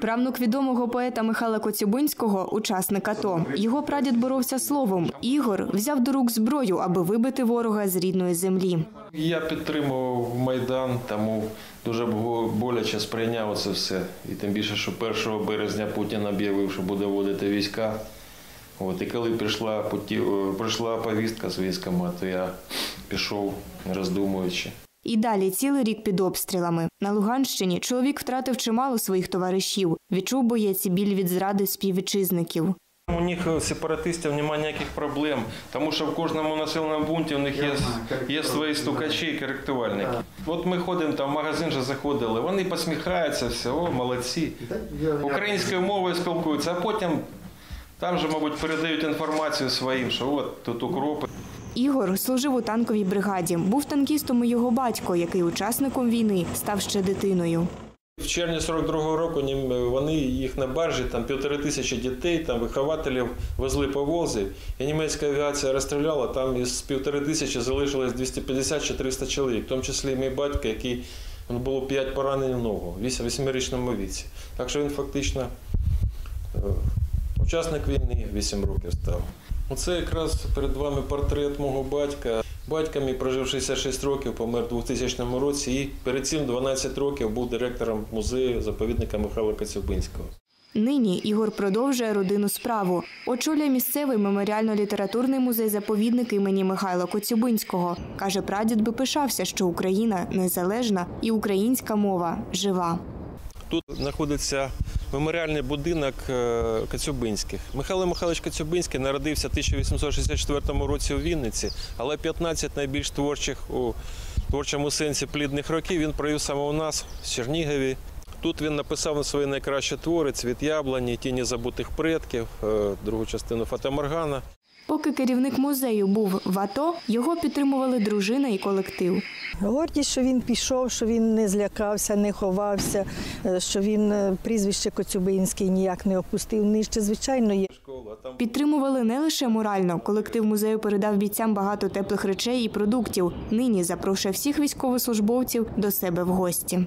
Правнук відомого поета Михайла Коцюбинського, учасник АТО. Його прадід боровся словом. Ігор взяв до рук зброю, аби вибити ворога з рідної землі. Я підтримував Майдан, тому дуже боляче сприйняв це все. І тим більше, що 1 березня Путін об'явив, що буде вводити війська. От, і коли прийшла, прийшла повістка з військами, то я пішов, не роздумуючи. І далі цілий рік під обстрілами. На Луганщині чоловік втратив чимало своїх товаришів. Відчув боєць біль від зради співвітчизників. У них е, сепаратистів немає ніяких проблем, тому що в кожному населеному пункті у них є, є свої стукачі і коректувальники. От ми ходимо там, в магазин же заходили, вони посміхаються, все, о, молодці. Українською мовою спілкуються, а потім там же, мабуть, передають інформацію своїм, що от тут укропи. Ігор служив у танковій бригаді. Був танкістом і його батько, який учасником війни став ще дитиною. В червні 42-го року вони їх на баржі, там півтори тисячі дітей, там вихователів везли по Волзі, і німецька авіація розстріляла, там із півтори тисячі залишилось 250 чи 300 чоловік, в тому числі мій батько, який було 5 поранень в ногу, в восьмирічному віці. Так що він фактично е, учасник війни 8 років став. Оце якраз перед вами портрет мого батька. Батько мій прожив 66 років, помер у 2000 році і перед цим 12 років був директором музею заповідника Михайла Коцюбинського. Нині Ігор продовжує родинну справу. Очолює місцевий меморіально-літературний музей-заповідник імені Михайла Коцюбинського. Каже, прадід би пишався, що Україна незалежна і українська мова жива. Тут знаходиться меморіальний будинок Кацюбинських. Михайло Михайлович Кацюбинський народився в 1864 році у Вінниці, але 15 найбільш творчих у творчому сенсі плідних років він провів саме у нас, в Чернігові. Тут він написав на свої найкращі твори «Цвіт яблуні», Тіні забутих предків, е, другу частину Фатаморгана. Поки керівник музею був в АТО, його підтримували дружина і колектив. Гордість, що він пішов, що він не злякався, не ховався, е, що він е, прізвище Коцюбинський ніяк не опустив нижче. Звичайно, є. Підтримували не лише морально. Колектив музею передав бійцям багато теплих речей і продуктів. Нині запрошує всіх військовослужбовців до себе в гості.